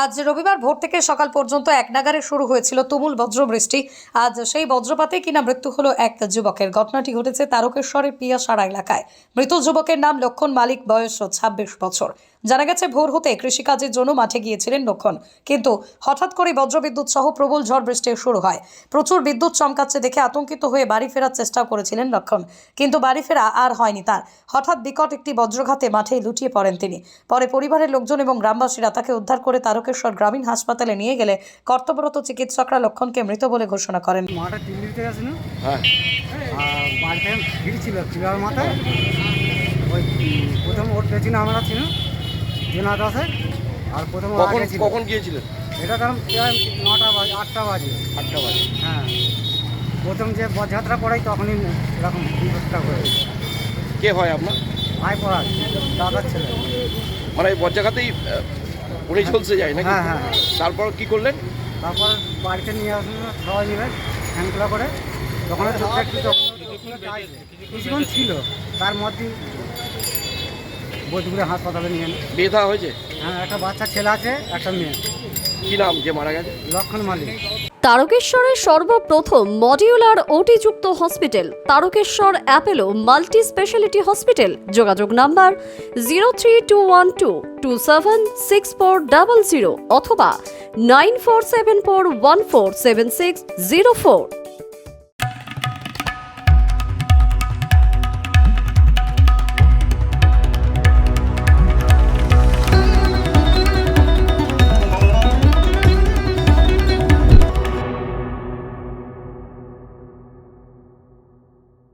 আজ রবিবার ভোর থেকে সকাল পর্যন্ত এক নাগারে শুরু হয়েছিল তুমুল বজ্রবৃষ্টি। আজ সেই বজ্রপাতে কিনা মৃত্যু হলো এক যুবকের। ঘটনাটি ঘটেছে তারকেশ্বরের পিয়াসাড়া এলাকায়। মৃত যুবকের নাম লক্ষণ মালিক, বয়স ছাব্বিশ বছর। জানা গেছে ভোর হতে কৃষিকাজের জন্য মাঠে গিয়েছিলেন লক্ষণ কিন্তু হঠাৎ করে বজ্রবিদ্যুৎ সহ প্রবল ঝড় বৃষ্টি শুরু হয়। প্রচুর বিদ্যুৎ চমকাচ্ছে দেখে আতঙ্কিত হয়ে বাড়ি ফেরার চেষ্টা করেছিলেন লক্ষণ কিন্তু বাড়ি ফেরা আর হয়নি তার। হঠাৎ বিকট একটি বজ্রঘাতে মাঠে লুটিয়ে পড়েন তিনি। পরে পরিবারের লোকজন এবং গ্রামবাসীরা তাকে উদ্ধার করে তারকেশ্বর গ্রামীণ হাসপাতালে নিয়ে গেলে কর্তব্যরত চিকিৎসকরা লক্ষণকে মৃত বলে ঘোষণা করেন। হ্যাঁ। বাড়িতে ফিরার মাথায়। ওই প্রথম ওর পেছনে আমরা ছিল জেনা দশে আর প্রথম কখন কখন গিয়েছিলেন? এটা কারণ প্রায় নটা বাজে আটটা বাজে। আটটা বাজে। হ্যাঁ। প্রথম যে বরযাত্রা পড়াই তখনই এরকম বিপদটা হয়ে কে হয় আপনার? ভাই পড়ায় দাদার ছেলে। মানে এই বজ্রাঘাতেই পড়ে চলছে যায় নাকি? হ্যাঁ, হ্যাঁ, হ্যাঁ। তারপর কি করলেন? তারপর বাড়িতে নিয়ে আসলো সবাই মিলে হ্যান্ডগুলো করে। তখন চোখটা একটু তখন কিছুক্ষণ ছিল তার মধ্যে বোধগুলো হাসপাতালে নিয়ে। বিয়ে থা হয়েছে? হ্যাঁ একটা বাচ্চা ছেলে আছে একটা মেয়ে। কি নাম? যে মারা গেছে? লক্ষণ মালিক। তারকেশ্বরের সর্বপ্রথম modular ওটিযুক্ত hospital Tarakeswar Apollo multi specialty hospital. যোগাযোগ number zero three two one two two seven six four double zero অথবা nine four seven four one four seven six zero four.